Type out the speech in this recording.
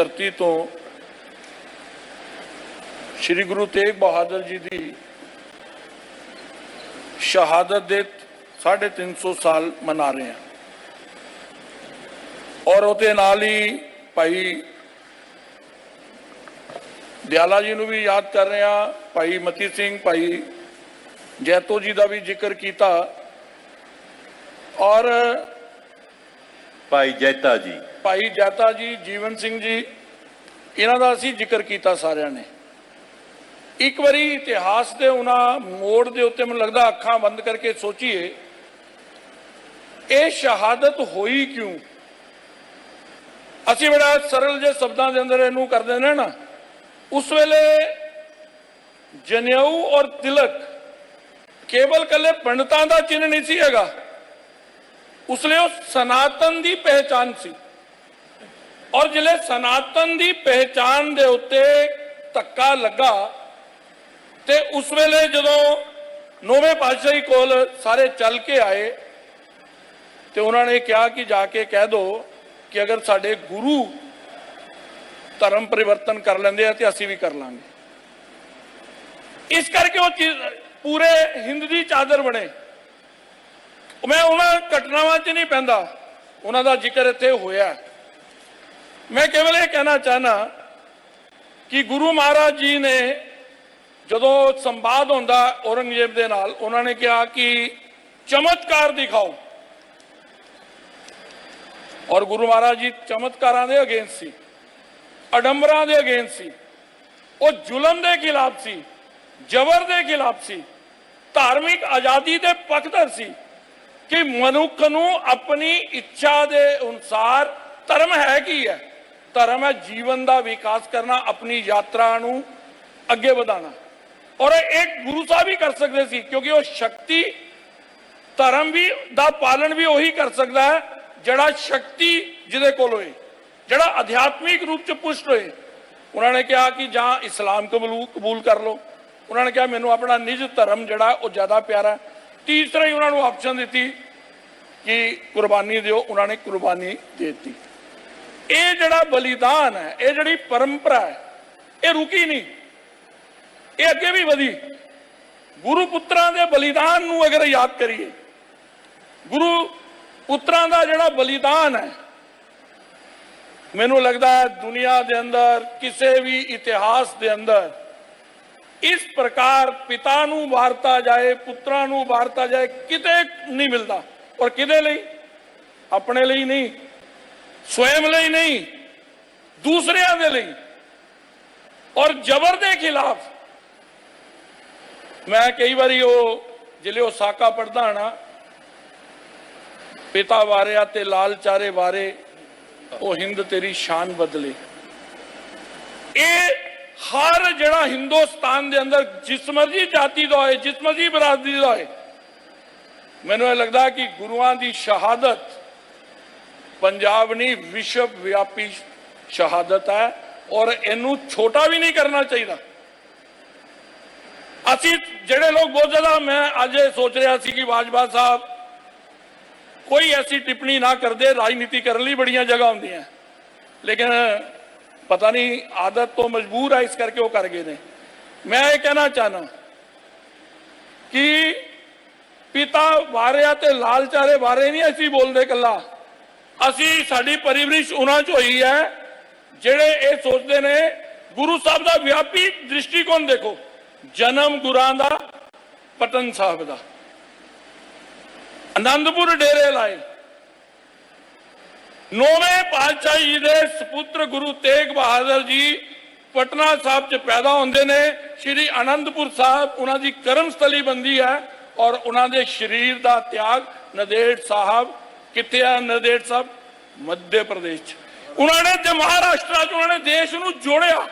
ਧਰਤੀ ਤੋਂ ਸ੍ਰੀ ਗੁਰੂ ਤੇਗ ਬਹਾਦਰ ਜੀ ਦੀ ਸ਼ਹਾਦਤ ਦੇ 350 ਸਾਲ ਮਨਾ ਰਹੇ ਹਾਂ। ਔਰ ਉਹਦੇ ਨਾਲ ਹੀ ਭਾਈ ਦਿਆਲਾ ਜੀ ਨੂੰ ਵੀ ਯਾਦ ਕਰ ਰਹੇ ਹਾਂ, ਭਾਈ ਮਤੀ ਸਿੰਘ, ਭਾਈ ਜੈਤੋ ਜੀ ਦਾ ਵੀ ਜ਼ਿਕਰ ਕੀਤਾ। ਔਰ ਭਾਈ ਜੈਤਾ ਜੀ। ਭਾਈ ਜੈਤਾ ਜੀ, ਜੀਵਨ ਸਿੰਘ ਜੀ, ਇਹਨਾਂ ਦਾ ਅਸੀਂ ਜ਼ਿਕਰ ਕੀਤਾ ਸਾਰਿਆਂ ਨੇ। ਇੱਕ ਵਾਰੀ ਇਤਿਹਾਸ ਦੇ ਉਹਨਾਂ ਮੋੜ ਦੇ ਉੱਤੇ ਮੈਨੂੰ ਲੱਗਦਾ ਅੱਖਾਂ ਬੰਦ ਕਰਕੇ ਸੋਚੀਏ, ਇਹ ਸ਼ਹਾਦਤ ਹੋਈ ਕਿਉਂ? ਅਸੀਂ ਬੜਾ ਸਰਲ ਜਿਹੇ ਸ਼ਬਦਾਂ ਦੇ ਅੰਦਰ ਇਹਨੂੰ ਕਰਦੇ ਨੇ ਨਾ। ਉਸ ਵੇਲੇ ਜਨੇਊ ਔਰ ਤਿਲਕ ਕੇਵਲ ਕੱਲੇ ਪੰਡਤਾਂ ਦਾ ਚਿੰਨ੍ਹ ਨਹੀਂ ਸੀ ਹੈਗਾ। ਉਸ ਲਈ ਉਹ ਸਨਾਤਨ ਦੀ ਪਹਿਚਾਨ ਸੀ। ਔਰ ਜਿਹੜੇ ਸਨਾਤਨ ਦੀ ਪਹਿਚਾਨ ਦੇ ਉੱਤੇ ਧੱਕਾ ਲੱਗਾ, ਤੇ ਉਸ ਵੇਲੇ ਜਦੋਂ ਨੌਵੇਂ ਪਾਤਸ਼ਾਹੀ ਕੋਲ ਸਾਰੇ ਚੱਲ ਕੇ ਆਏ, ਤੇ ਉਹਨਾਂ ਨੇ ਕਿਹਾ ਕਿ ਜਾ ਕੇ ਕਹਿ ਦਿਓ ਕਿ ਅਗਰ ਸਾਡੇ ਗੁਰੂ ਧਰਮ ਪਰਿਵਰਤਨ ਕਰ ਲੈਂਦੇ ਆ ਤੇ ਅਸੀਂ ਵੀ ਕਰ ਲਾਂਗੇ। ਇਸ ਕਰਕੇ ਉਹ ਪੂਰੇ ਹਿੰਦ ਦੀ ਚਾਦਰ ਬਣੇ। ਮੈਂ ਉਹਨਾਂ ਘਟਨਾਵਾਂ 'ਚ ਨਹੀਂ ਪੈਂਦਾ। ਉਹਨਾਂ ਦਾ ਜ਼ਿਕਰ ਇੱਥੇ ਹੋਇਆ ਮੈਂ ਕੇਵਲ ਇਹ ਕਹਿਣਾ ਚਾਹਨਾ ਕਿ ਗੁਰੂ ਮਹਾਰਾਜ ਜੀ ਨੇ ਜਦੋਂ ਸੰਵਾਦ ਹੁੰਦਾ ਔਰੰਗਜ਼ੇਬ ਦੇ ਨਾਲ, ਉਹਨਾਂ ਨੇ ਕਿਹਾ ਕਿ ਚਮਤਕਾਰ ਦਿਖਾਓ। ਔਰ ਗੁਰੂ ਮਹਾਰਾਜ ਜੀ ਚਮਤਕਾਰਾਂ ਦੇ ਅਗੇਂਸਟ ਸੀ। ਅਡੰਬਰਾਂ ਦੇ ਅਗੇਂਸਟ ਸੀ। ਉਹ ਜ਼ੁਲਮ ਦੇ ਖਿਲਾਫ ਸੀ, ਜ਼ਬਰ ਦੇ ਖਿਲਾਫ ਸੀ। ਧਾਰਮਿਕ ਆਜ਼ਾਦੀ ਦੇ ਪੱਖਧਰ ਸੀ। ਕਿ ਮਨੁੱਖ ਨੂੰ ਆਪਣੀ ਇੱਛਾ ਦੇ ਅਨੁਸਾਰ ਧਰਮ ਹੈ ਕੀ ਹੈ? ਧਰਮ ਹੈ ਜੀਵਨ ਦਾ ਵਿਕਾਸ ਕਰਨਾ, ਆਪਣੀ ਯਾਤਰਾ ਨੂੰ ਅੱਗੇ ਵਧਾਉਣਾ। ਔਰ ਇਹ ਗੁਰੂ ਸਾਹਿਬ ਹੀ ਕਰ ਸਕਦੇ ਸੀ, ਕਿਉਂਕਿ ਉਹ ਸ਼ਕਤੀ, ਧਰਮ ਵੀ ਦਾ ਪਾਲਣ ਵੀ ਉਹੀ ਕਰ ਸਕਦਾ ਹੈ, ਜਿਹੜਾ ਸ਼ਕਤੀ ਜਿਹਦੇ ਕੋਲ ਹੋਏ, ਜਿਹੜਾ ਅਧਿਆਤਮਿਕ ਰੂਪ ਚ ਪੁਸ਼ਟ ਹੋਏ। ਉਹਨਾਂ ਨੇ ਕਿਹਾ ਕਿ ਜਾਂ ਇਸਲਾਮ ਕਬੂਲ ਕਬੂਲ ਕਰ ਲਓ। ਉਹਨਾਂ ਨੇ ਕਿਹਾ, ਮੈਨੂੰ ਆਪਣਾ ਨਿਜ ਧਰਮ ਜਿਹੜਾ ਉਹ ਜ਼ਿਆਦਾ ਪਿਆਰਾ ਤੀਸਰਾ ਹੀ ਉਹਨਾਂ ਨੂੰ ਆਪਸ਼ਨ ਦਿੱਤੀ ਕਿ ਕੁਰਬਾਨੀ ਦਿਓ, ਉਹਨਾਂ ਨੇ ਕੁਰਬਾਨੀ ਦੇ ਦਿੱਤੀ। ਇਹ ਜਿਹੜਾ ਬਲੀਦਾਨ ਹੈ, ਇਹ ਜਿਹੜੀ ਪਰੰਪਰਾ ਹੈ, ਇਹ ਰੁਕੀ ਨਹੀਂ। ਇਹ ਅੱਗੇ ਵੀ ਵਧੀ। ਗੁਰੂ ਪੁੱਤਰਾਂ ਦੇ ਬਲੀਦਾਨ ਨੂੰ ਅਗਰ ਯਾਦ ਕਰੀਏ, ਗੁਰੂ ਪੁੱਤਰਾਂ ਦਾ ਜਿਹੜਾ ਬਲੀਦਾਨ ਹੈ, ਮੈਨੂੰ ਲੱਗਦਾ ਹੈ ਦੁਨੀਆ ਦੇ ਅੰਦਰ, ਕਿਸੇ ਵੀ ਇਤਿਹਾਸ ਦੇ ਅੰਦਰ ਇਸ ਪ੍ਰਕਾਰ ਪਿਤਾ ਨੂੰ ਵਾਰਤਾ ਜਾਏ, ਪੁੱਤਰਾਂ ਨੂੰ ਵਾਰਤਾ ਜਾਏ, ਕਿਤੇ ਨਹੀਂ ਮਿਲਦਾ। ਔਰ ਕਿਹਦੇ ਲਈ? ਆਪਣੇ ਲਈ ਨਹੀਂ ਸਵੈਮ ਲਈ ਨਹੀਂ, ਦੂਸਰਿਆਂ ਦੇ ਲਈ। ਔਰ ਜ਼ਬਰ ਦੇ ਖਿਲਾਫ। ਮੈਂ ਕਈ ਵਾਰੀ ਉਹ, ਜਿਹੜੇ ਉਹ ਸਾਕਾ ਪੜਦਾ ਨਾ, ਪਿਤਾ ਵਾਰਿਆ ਤੇ ਲਾਲ ਚਾਰੇ ਵਾਰੇ, ਉਹ ਹਿੰਦ ਤੇਰੀ ਸ਼ਾਨ ਬਦਲੇ। ਇਹ ਹਰ ਜਿਹੜਾ ਹਿੰਦੁਸਤਾਨ ਦੇ ਅੰਦਰ ਜਿਸ ਮਰਜ਼ੀ ਜਾਤੀ ਦਾ ਹੋਏ ਜਿਸ ਮਰਜ਼ੀ ਬਰਾਦਰੀ ਦਾ ਹੋਏ ਮੈਨੂੰ ਇਹ ਲੱਗਦਾ ਕਿ ਗੁਰੂਆਂ ਦੀ ਸ਼ਹਾਦਤ ਪੰਜਾਬ ਨਹੀਂ ਵਿਸ਼ਵ ਵਿਆਪੀ ਸ਼ਹਾਦਤ ਹੈ ਔਰ ਇਹਨੂੰ ਛੋਟਾ ਵੀ ਨਹੀਂ ਕਰਨਾ ਚਾਹੀਦਾ ਅਸੀਂ ਜਿਹੜੇ ਲੋਕ ਬਹੁਤ ਜ਼ਿਆਦਾ ਮੈਂ ਅੱਜ ਇਹ ਸੋਚ ਰਿਹਾ ਸੀ ਕਿ ਬਾਜਵਾ ਸਾਹਿਬ ਕੋਈ ਐਸੀ ਟਿੱਪਣੀ ਨਾ ਕਰਦੇ ਰਾਜਨੀਤੀ ਕਰਨ ਲਈ ਬੜੀਆਂ ਜਗ੍ਹਾ ਹੁੰਦੀਆਂ ਲੇਕਿਨ ਪਤਾ ਨਹੀਂ ਆਦਤ ਤੋਂ ਮਜਬੂਰ ਆ ਇਸ ਕਰਕੇ ਉਹ ਕਰ ਗਏ ਨੇ। ਮੈਂ ਇਹ ਕਹਿਣਾ ਚਾਹਨਾ ਕਿ ਪਿਤਾ ਵਾਰਿਆ ਤੇ ਲਾਲਚਾਰੇ ਬਾਰੇ ਨਹੀਂ ਅਸੀਂ ਬੋਲਦੇ ਕੱਲਾ ਅਸੀਂ ਸਾਡੀ ਪਰਿਵਰਿਸ਼ ਉਹਨਾਂ ਚ ਹੋਈ ਹੈ, ਜਿਹੜੇ ਇਹ ਸੋਚਦੇ ਨੇ, ਗੁਰੂ ਸਾਹਿਬ ਦਾ ਵਿਆਪੀ ਦ੍ਰਿਸ਼ਟੀਕੋਣ ਦੇਖੋ, ਜਨਮ ਗੁਰਾਂ ਦਾ ਪਟਨ ਸਾਹਿਬ ਦਾ। ਆਨੰਦਪੁਰ ਡੇਰੇ ਲਾਏ। ਨੌਵੇਂ ਪਾਤਸ਼ਾਹ ਜੀ ਦੇ ਸੁਪੁੱਤਰ ਗੁਰੂ ਤੇਗ ਬਹਾਦਰ ਜੀ ਪਟਨਾ ਸਾਹਿਬ 'ਚ ਪੈਦਾ ਹੁੰਦੇ ਨੇ। ਸ੍ਰੀ ਅਨੰਦਪੁਰ ਸਾਹਿਬ ਉਹਨਾਂ ਦੀ ਕਰਮ ਸਥਲੀ ਬੰਦੀ ਹੈ ਔਰ ਉਹਨਾਂ ਦੇ ਸਰੀਰ ਦਾ ਤਿਆਗ ਨਦੇੜ ਸਾਹਿਬ, ਕਿੱਥੇ ਆ ਨਦੇੜ ਸਾਹਿਬ? ਮੱਧ ਪ੍ਰਦੇਸ਼ 'ਚ। ਉਹਨਾਂ ਨੇ ਤੇ ਮਹਾਰਾਸ਼ਟਰ 'ਚ ਉਹਨਾਂ ਨੇ ਦੇਸ਼ ਨੂੰ ਜੋੜਿਆ।